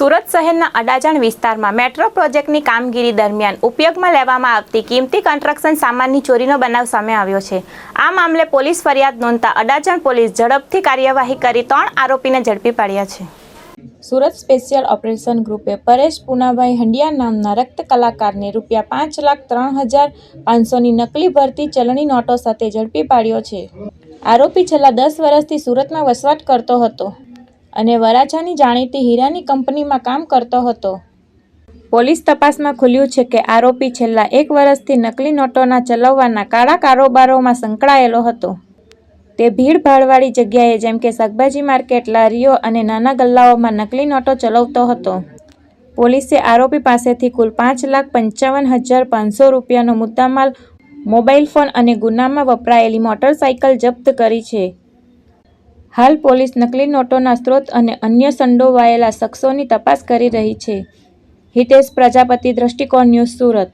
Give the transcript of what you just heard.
સુરત શહેરના અડાજણ વિસ્તારમાં મેટ્રો પ્રોજેક્ટની કામગીરી દરમિયાન ઉપયોગમાં લેવામાં આવતી કિંમતી કન્સ્ટ્રક્શન સામાનની ચોરીનો બનાવ સામે આવ્યો છે. આ મામલે પોલીસ ફરિયાદ નોંધતા અડાજણ પોલીસ ઝડપથી કાર્યવાહી કરી ત્રણ આરોપીને ઝડપી પાડ્યા છે. સુરત સ્પેશિયલ ઓપરેશન ગ્રુપે પરેશ પૂનાભાઈ હંડિયા નામના રક્ત કલાકારને રૂપિયા પાંચ લાખ ત્રણ હજાર પાંચસોની નકલી ભરતી ચલણી નોટો સાથે ઝડપી પાડ્યો છે. આરોપી છેલ્લા દસ વર્ષથી સુરતમાં વસવાટ કરતો હતો. અને વરાછાની જાણીતી હીરાની કંપનીમાં કામ કરતો હતો. પોલીસ તપાસમાં ખુલ્યું છે કે આરોપી છેલ્લા એક વર્ષથી નકલી નોટોના ચલાવવાના કાળા કારોબારોમાં સંકળાયેલો હતો. તે ભીડ ભાડવાળી જગ્યાએ જેમ કે શાકભાજી માર્કેટ, લારીઓ અને નાના ગલ્લાઓમાં નકલી નોટો ચલાવતો હતો. પોલીસે આરોપી પાસેથી કુલ પાંચ લાખ પંચાવન હજાર પાંચસો રૂપિયાનો મુદ્દામાલ, મોબાઈલ ફોન અને ગુનામાં વપરાયેલી મોટરસાઇકલ જપ્ત કરી છે. હાલ પોલીસ નકલી નોટોના સ્ત્રોત અને અન્ય સંડોવાયેલા શખ્સોની તપાસ કરી રહી છે. હિતેશ પ્રજાપતિ, દ્રષ્ટિકોણ ન્યૂઝ સુરત.